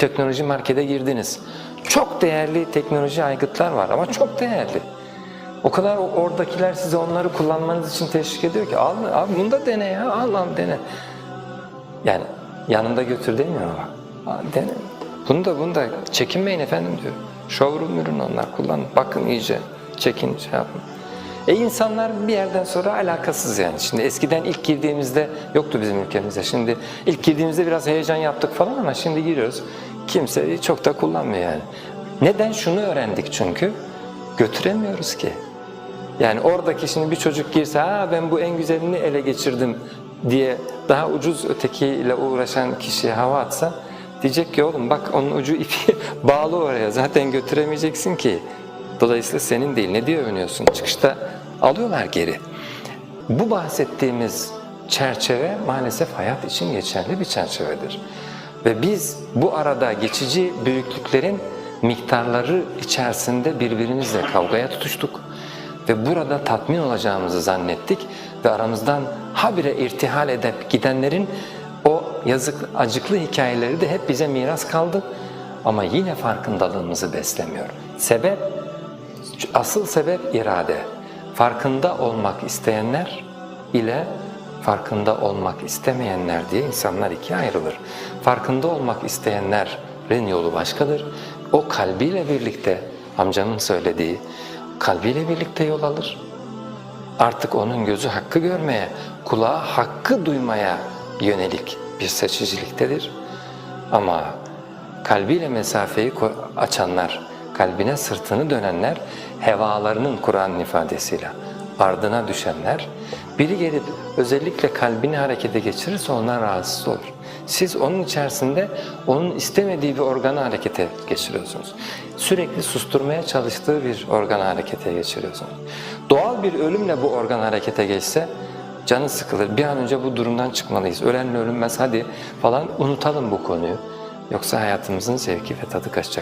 teknoloji markete girdiniz. Çok değerli teknoloji aygıtlar var ama çok değerli. O kadar oradakiler size onları kullanmanız için teşvik ediyor ki al abi bunu da dene ya al al dene. Yani yanında götür demiyor ama. Dene. Bunu da bunu da çekinmeyin efendim diyor. Showroom ürün onlar kullanın. Bakın iyice çekin şey yapın. E insanlar bir yerden sonra alakasız yani. Şimdi eskiden ilk girdiğimizde yoktu bizim ülkemizde. Şimdi ilk girdiğimizde biraz heyecan yaptık falan ama şimdi giriyoruz. Kimse çok da kullanmıyor yani. Neden? Şunu öğrendik çünkü. Götüremiyoruz ki. Yani oradaki şimdi bir çocuk girse ha ben bu en güzelini ele geçirdim diye daha ucuz ötekiyle uğraşan kişiye hava atsa diyecek ki oğlum bak onun ucu ipi bağlı oraya zaten götüremeyeceksin ki. Dolayısıyla senin değil. Ne diye övünüyorsun? Çıkışta alıyorlar geri. Bu bahsettiğimiz çerçeve maalesef hayat için geçerli bir çerçevedir. Ve biz bu arada geçici büyüklüklerin miktarları içerisinde birbirimizle kavgaya tutuştuk. Ve burada tatmin olacağımızı zannettik ve aramızdan habire irtihal edip gidenlerin o yazık acıklı hikayeleri de hep bize miras kaldı. Ama yine farkındalığımızı beslemiyor. Sebep Asıl sebep irade. Farkında olmak isteyenler ile farkında olmak istemeyenler diye insanlar ikiye ayrılır. Farkında olmak isteyenlerin yolu başkadır. O kalbiyle birlikte amcamın söylediği kalbiyle birlikte yol alır. Artık onun gözü hakkı görmeye, kulağı hakkı duymaya yönelik bir seçiciliktedir. Ama kalbiyle mesafeyi açanlar, kalbine sırtını dönenler, hevalarının Kur'an'ın ifadesiyle ardına düşenler, biri gelip özellikle kalbini harekete geçirirse ondan rahatsız olur. Siz onun içerisinde onun istemediği bir organı harekete geçiriyorsunuz. Sürekli susturmaya çalıştığı bir organı harekete geçiriyorsunuz. Doğal bir ölümle bu organ harekete geçse canı sıkılır. Bir an önce bu durumdan çıkmalıyız. Ölenle ölünmez hadi falan unutalım bu konuyu. Yoksa hayatımızın zevki ve tadı kaçacak.